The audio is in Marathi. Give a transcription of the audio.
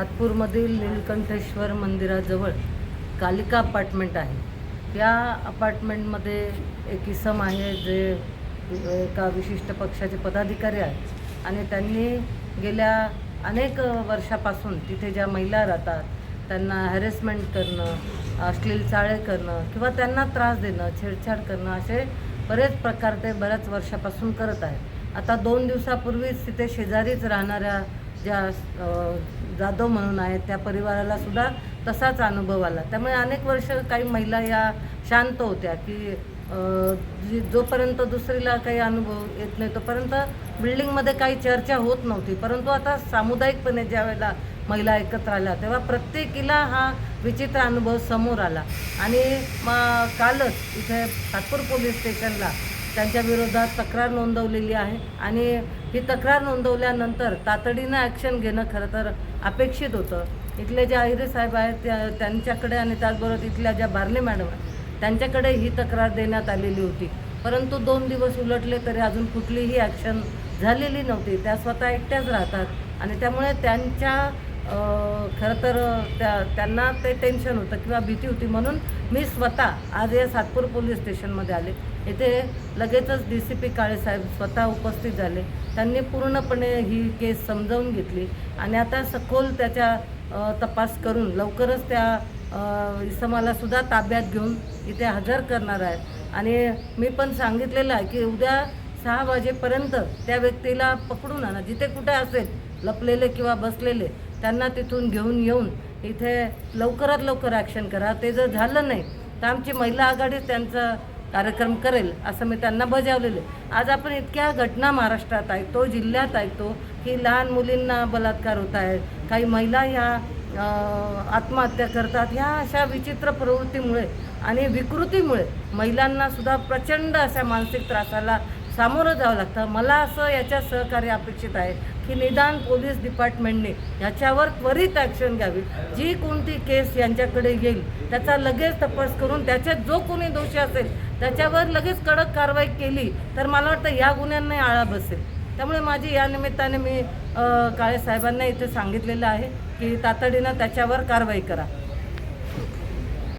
सातपूरमधील नीलकंठेश्वर मंदिराजवळ कालिका अपार्टमेंट आहे. त्या अपार्टमेंटमध्ये एक इसम आहे जे एका विशिष्ट पक्षाचे पदाधिकारी आहेत. आणि त्यांनी गेल्या अनेक वर्षापासून तिथे ज्या महिला राहतात त्यांना हॅरेसमेंट करणं अश्लील चाळे करणं किंवा त्यांना त्रास देणं छेडछाड करणं असे बरेच प्रकार ते बऱ्याच वर्षापासून करत आहेत. आता दोन दिवसापूर्वीच तिथे शेजारीच राहणाऱ्या ज्या जाधव म्हणून आहेत त्या परिवाराला सुद्धा तसाच अनुभव आला. त्यामुळे अनेक वर्ष काही महिला या शांत होत्या की जोपर्यंत दुसरीला काही अनुभव येत नाही तोपर्यंत बिल्डिंगमध्ये काही चर्चा होत नव्हती. परंतु आता सामुदायिकपणे ज्या वेळेला महिला एकत्र आल्या तेव्हा प्रत्येकीला हा विचित्र अनुभव समोर आला. आणि मग कालच इथे सातपूर पोलीस स्टेशनला त्यांच्या विरोधात तक्रार नोंदवलेली आहे. आणि ही तक्रार नोंदवल्यानंतर तातडीनं ॲक्शन घेणं खरं तर अपेक्षित होतं. इथले जे आहिरे साहेब आहेत त्या त्यांच्याकडे आणि त्याचबरोबर इथल्या ज्या बारले मॅडम आहेत त्यांच्याकडे ही तक्रार देण्यात आलेली होती. परंतु दोन दिवस उलटले तरी अजून कुठलीही ॲक्शन झालेली नव्हती. त्या स्वतः एकट्याच राहतात आणि त्यामुळे त्यांच्या खरं तर त्या त्यांना ते टेन्शन होतं किंवा भीती होती म्हणून मी स्वतः आज या सातपूर पोलीस स्टेशनमध्ये आले. इथे लगेचच डी सी पी काळेसाहेब स्वतः उपस्थित झाले. त्यांनी पूर्णपणे ही केस समजावून घेतली आणि आता सखोल त्याच्या तपास करून लवकरच त्या इसमाला सुद्धा ताब्यात घेऊन इथे हजर करणार आहेत. आणि मी पण सांगितलेलं आहे की उद्या सहा वाजेपर्यंत त्या व्यक्तीला पकडून आणा. जिथे कुठे असेल लपलेले किंवा बसलेले त्यांना तिथून घेऊन येऊन इथे लवकरात लवकर ॲक्शन करा. ते जर झालं नाही तर आमची महिला आघाडी त्यांचा कार्यक्रम करेल असं मी त्यांना बजावलेले आज आपण इतक्या घटना महाराष्ट्रात ऐकतो जिल्ह्यात ऐकतो की लहान मुलींना बलात्कार होत आहेत काही महिला ह्या आत्महत्या करतात. ह्या अशा विचित्र प्रवृत्तीमुळे आणि विकृतीमुळे महिलांनासुद्धा प्रचंड अशा मानसिक त्रासाला सामोरं जावं लागतं. मला असं याच्या सहकार्य अपेक्षित आहे की निदान पोलीस डिपार्टमेंटने याच्यावर त्वरित ॲक्शन घ्यावी. जी कोणती केस यांच्याकडे येईल त्याचा लगेच तपास करून त्याच्यात जो कोणी दोषी असेल त्याच्यावर लगेच कडक कारवाई केली तर मला वाटतं या गुन्ह्यांनाही आळा बसेल. त्यामुळे माझी या निमित्ताने मी काळेसाहेबांना काळे साहेबांना इथे सांगितलेलं आहे की तातडीनं त्याच्यावर कारवाई करा.